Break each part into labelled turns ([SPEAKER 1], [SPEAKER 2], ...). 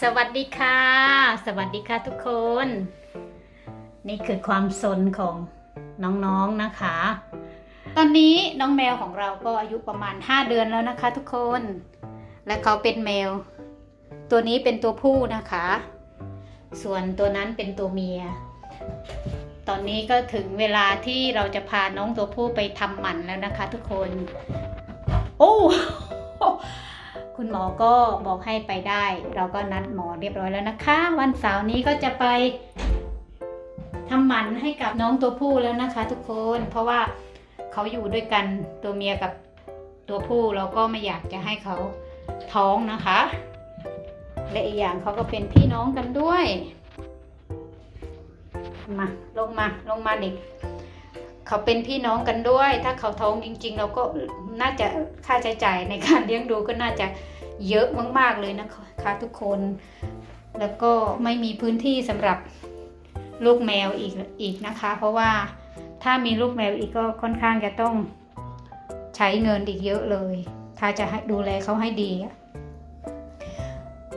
[SPEAKER 1] สวัสดีค่ะ สวัสดีค่ะทุกคน นี่คือความสนของน้องๆนะคะ ตอนนี้น้องแมวของเราก็อายุประมาณ 5 เดือนแล้วนะคะ ทุกคน และเขาเป็นแมว ตัวนี้เป็นตัวผู้นะคะ ส่วนตัวนั้นเป็นตัวเมีย ตอนนี้ก็ถึงเวลาที่เราจะพาน้องตัวผู้ไปทำหมันแล้วนะคะ ทุกคน โอ้ คุณหมอก็บอกให้ไปได้ เราก็นัดหมอเรียบร้อยแล้วนะคะ วันเสาร์นี้ก็จะไปทำหมันให้กับน้องตัวผู้แล้วนะคะ ทุกคน เพราะว่าเขาอยู่ด้วยกันตัวเมียกับตัวผู้เราก็ไม่อยากจะให้เขาท้องนะคะ และอีกอย่างเขาก็เป็นพี่น้องกันด้วย มาลงมาลงมาเด็ก เขาเป็นพี่น้องกันด้วย ถ้าเขาท้องจริง ๆ เราก็น่าจะค่าใช้จ่ายในการเลี้ยงดูก็น่าจะเยอะมาก ๆเลยนะคะทุกคน แล้วก็ไม่มีพื้นที่สำหรับลูกแมวอีกอีกนะคะ เพราะว่าถ้ามีลูกแมวอีกก็ค่อนข้างจะต้องใช้เงินอีกเยอะเลย ถ้าจะให้ดูแลเขาให้ดี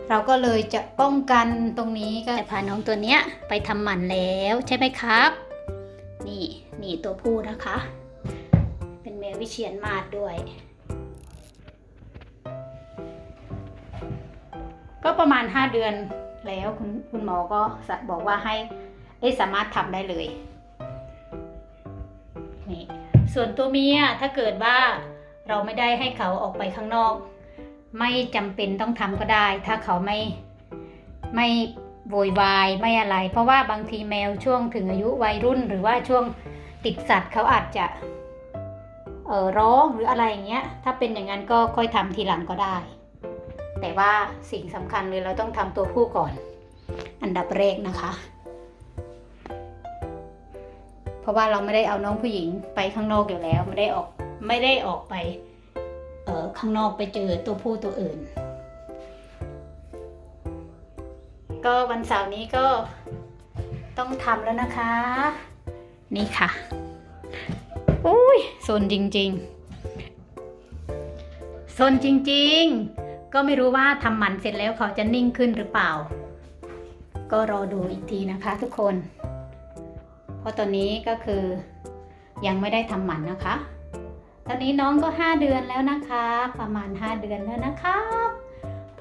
[SPEAKER 1] เราก็เลยจะป้องกันตรงนี้ก็จะพาน้องตัวเนี้ยไปทำหมันแล้วใช่ไหมครับ นี่นี่ตัวผู้นะคะ เป็นแมววิเชียนมาศด้วย ก็ประมาณ 5 เดือนแล้วคุณคุณหมอก็บอกว่าให้เอ้สามารถทำได้เลยนี่ส่วนตัวเมียถ้าเกิดว่าเราไม่ได้ให้เขาออกไปข้างนอก ไม่จำเป็นต้องทำก็ได้ ถ้าเขาไม่ไม่ โวยวายไม่อะไร เพราะว่าบางทีแมวช่วงถึงอายุวัยรุ่น หรือว่าช่วงติดสัตว์เขาอาจจะเออร้องหรืออะไรอย่างเงี้ย ถ้าเป็นอย่างนั้นก็ค่อยทำทีหลังก็ได้ แต่ว่าสิ่งสำคัญเลยเราต้องทำตัวผู้ก่อน อันดับแรกนะคะ เพราะว่าเราไม่ได้เอาน้องผู้หญิงไปข้างนอกอยู่แล้ว ไม่ได้ออกไม่ได้ออกไปเออข้างนอกไปเจอตัวผู้ตัวอื่น ก็วันเสาร์นี้ก็ต้องทำแล้วนะคะ นี่ค่ะอุ้ยโซนจริงๆโซนจริงๆ ก็ไม่รู้ว่าทำหมันเสร็จแล้วเขาจะนิ่งขึ้นหรือเปล่า ก็รอดูอีกทีนะคะทุกคน เพราะตอนนี้ก็คือยังไม่ได้ทำหมันนะคะ ตอนนี้น้องก็ 5 เดือนแล้วนะคะ ประมาณ 5 เดือนแล้วนะครับ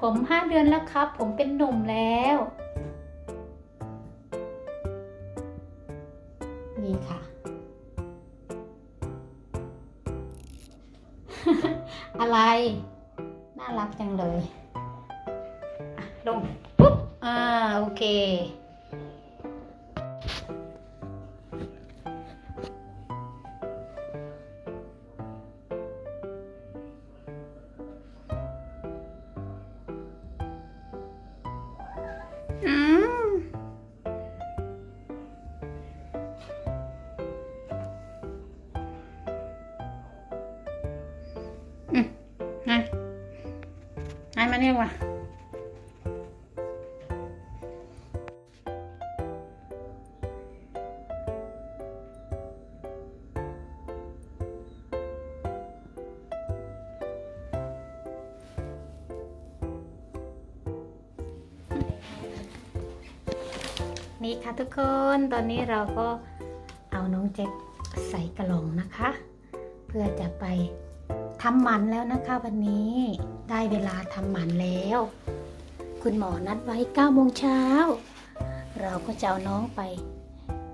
[SPEAKER 1] ผม5เดือนแล้วครับ ผมเป็นหนุ่มแล้ว นี่ค่ะ อะไร น่ารักจังเลยลงปุ๊บ อ่า โอเค มาเนี่ยว่ะนี่ค่ะทุกคนตอนนี้เราก็เอาน้องแจ็คใส่กระหลองนะคะ เพื่อจะไป ทำหมันแล้วนะคะวันนี้ได้เวลาทำหมันแล้ว คุณหมอนัดไว้9โมงเช้า เราก็จะเอาน้องไป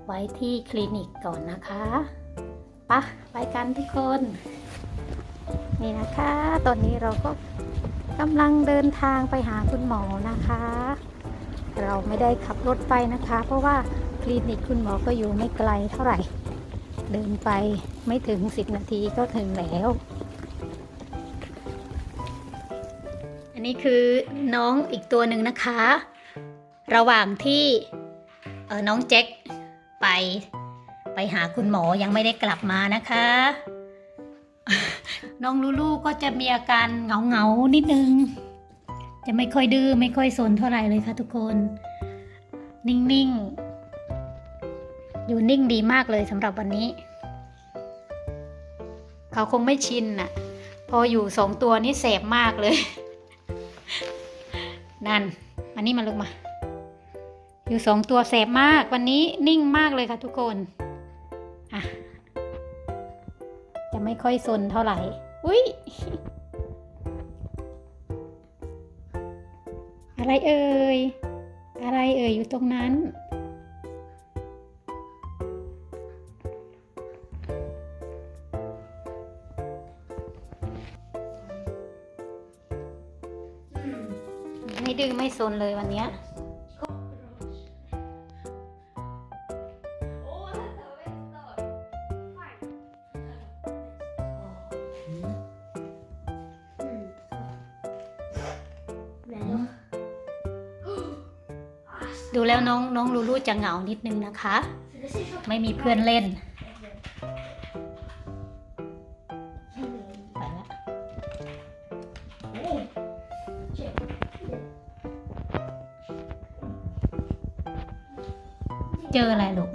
[SPEAKER 1] ไว้ที่คลินิกก่อนนะคะปะไปกันทุกคน นี่นะคะ ตอนนี้เราก็กำลังเดินทางไปหาคุณหมอนะคะ เราไม่ได้ขับรถไปนะคะ เพราะว่าคลินิกคุณหมอก็อยู่ไม่ไกลเท่าไหร่ เดินไปไม่ถึง 10 นาทีก็ถึงแล้ว นนี้คือน้องอีกตัวหนึ่งนะคะ ระหว่างที่เออน้องแจ็คไปไปหาคุณหมอยังไม่ได้กลับมานะคะ น้องลูลูก็จะมีอาการเหงาเหงานิดนึง จะไม่ค่อยดื้อไม่ค่อยสนเท่าไหร่เลยค่ะทุกคน นิ่งๆ อยู่นิ่งดีมากเลยสำหรับวันนี้ เขาคงไม่ชินน่ะ พออยู่สองตัวนี่แสบมากเลย นั่นอันนี้มาลูกมา อยู่สองตัวแสบมากวันนี้นิ่งมากเลยค่ะทุกคนอะจะไม่ค่อยซนเท่าไหร่ อุ้ยอะไรเอ่ย อะไรเอ่ยอยู่ตรงนั้น ไม่ดื้อไม่ซนเลยวันนี้ดูแล้วน้องน้องลูลูจะเหงานิดนึงนะคะ ไม่มีเพื่อนเล่น เจออะไรลูก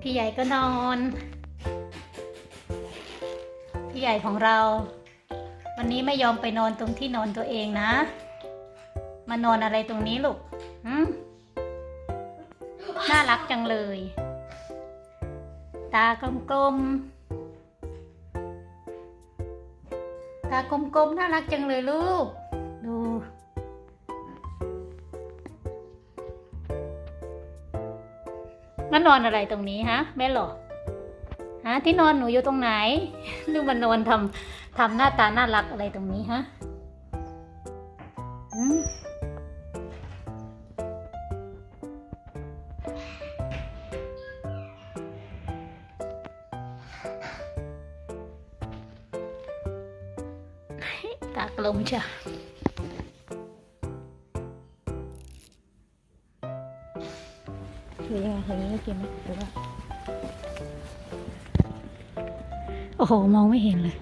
[SPEAKER 1] พี่ใหญ่ก็นอน พี่ใหญ่ของเรา วันนี้ไม่ยอมไปนอนตรงที่นอนตัวเองนะ มานอนอะไรตรงนี้ลูกน่ารักจังเลย ตากลมๆ ตากลมๆ น่ารักจังเลยลูก ดูแล้วนอนอะไรตรงนี้ฮะ แม่หรอฮะที่นอนหนูอยู่ตรงไหนดูกมันนอนทำทำหน้าตาน่ารักอะไรตรงนี้ฮะอื ตากลมจ้ะ
[SPEAKER 2] หรือยังไงเห็นนี้กินไหมหรือว่า
[SPEAKER 1] โอ้โห มองไม่เห็นเลย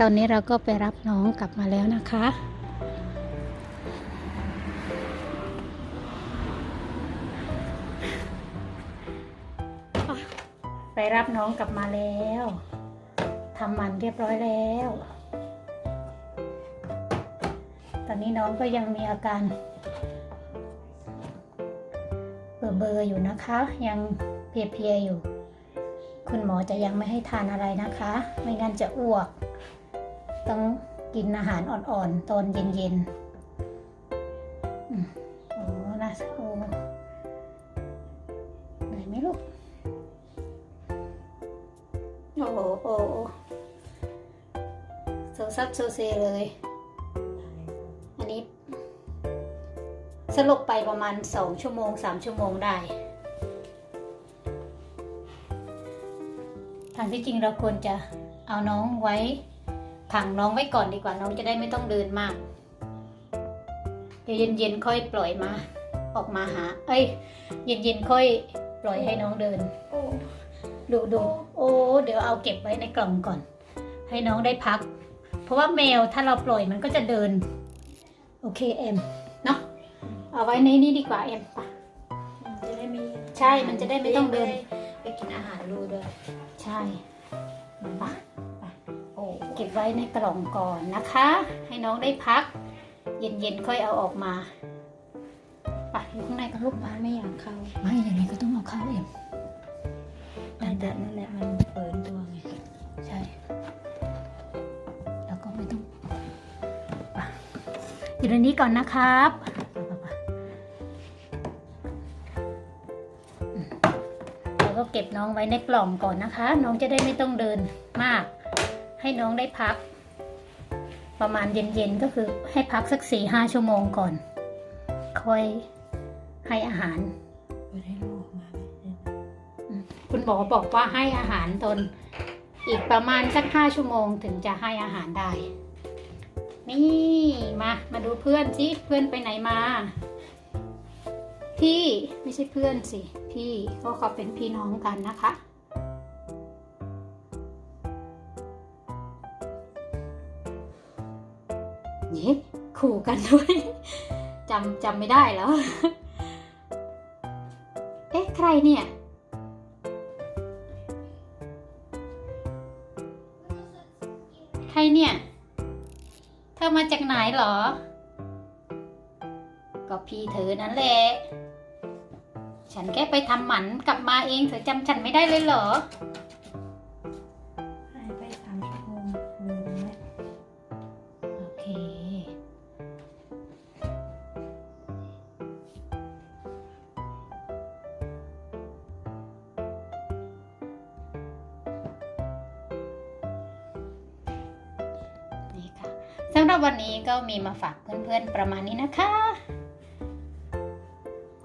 [SPEAKER 1] ตอนนี้เราก็ไปรับน้องกลับมาแล้วนะคะ ไปรับน้องกลับมาแล้ว ทำมันเรียบร้อยแล้ว นี้น้องก็ยังมีอาการเบอร์เบอร์อยู่นะคะ ยังเพลียๆอยู่ คุณหมอจะยังไม่ให้ทานอะไรนะคะ ไม่งั้นจะอ้วก ต้องกินอาหารอ่อนๆตอนเย็นๆอืมโอ้น่าโอ้เหนื่อยไหมลูกโอ้โหโอ้โหโซซับโซเซเลย สลบไปประมาณสองชั่วโมงสามชั่วโมงได้ทางที่จริงเราควรจะเอาน้องไว้ขังน้องไว้ก่อนดีกว่าน้องจะได้ไม่ต้องเดินมาก เดี๋ยวเย็นๆค่อยปล่อยมา ออกมาหา เอ้ย เย็นๆค่อยปล่อยให้น้องเดินดูดูโอ้เดี๋ยวเอาเก็บไว้ในกล่องก่อน ให้น้องได้พัก เพราะว่าแมวถ้าเราปล่อยมันก็จะเดิน โอเคเอ็ม เนาะเอาไว้ในนี้ดีกว่าเอ็มไป
[SPEAKER 2] จะได้มี
[SPEAKER 1] ใช่มันจะได้ไม่ต้องเดิน
[SPEAKER 2] ไปกินอาหารรูด้วย
[SPEAKER 1] ใช่ไป
[SPEAKER 2] โอ้
[SPEAKER 1] เก็บไว้ในกล่องก่อนนะคะ ให้น้องได้พัก เย็นๆค่อยเอาออกมาไปอยู่ข้างในกับลูก
[SPEAKER 2] บ้านไม่อยากเข้า
[SPEAKER 1] ไม่อย่างนี้ก็ต้องเอาเข้าเอ็ม
[SPEAKER 2] แต่แต่นั่นแหละมันเปิดตัวไง
[SPEAKER 1] ใช่ แล้วก็ไม่ต้องไปอยู่ในนี้ก่อนนะครับ เก็บน้องไว้ในกล่องก่อนนะคะ น้องจะได้ไม่ต้องเดินมาก ให้น้องได้พัก ประมาณเย็นๆก็คือให้พักสักสี่ห้าชั่วโมงก่อน ค่อยให้อาหารคุณหมอบอกว่าให้อาหารตนอีกประมาณสักห้าชั่วโมงถึงจะให้อาหารได้ นี่มา มาดูเพื่อนสิเพื่อนไปไหนมา พี่ไม่ใช่เพื่อนสิ พี่ก็เขาเป็นพี่น้องกันนะคะเย้ขู่กันด้วยจำจำไม่ได้แล้ว เอ๊ะ ใครเนี่ย ใครเนี่ย เธอมาจากไหนหรอ ก็พี่เธอนั่นแหละ ฉันแค่ไปทำหมันกลับมาเองเธอจำฉันไม่ได้เลยเหรอ
[SPEAKER 2] หายไปสามชั่วโมงลืมแล้ว
[SPEAKER 1] โอเค นี่ค่ะสำหรับวันนี้ก็มีมาฝากเพื่อนๆประมาณนี้นะคะพบ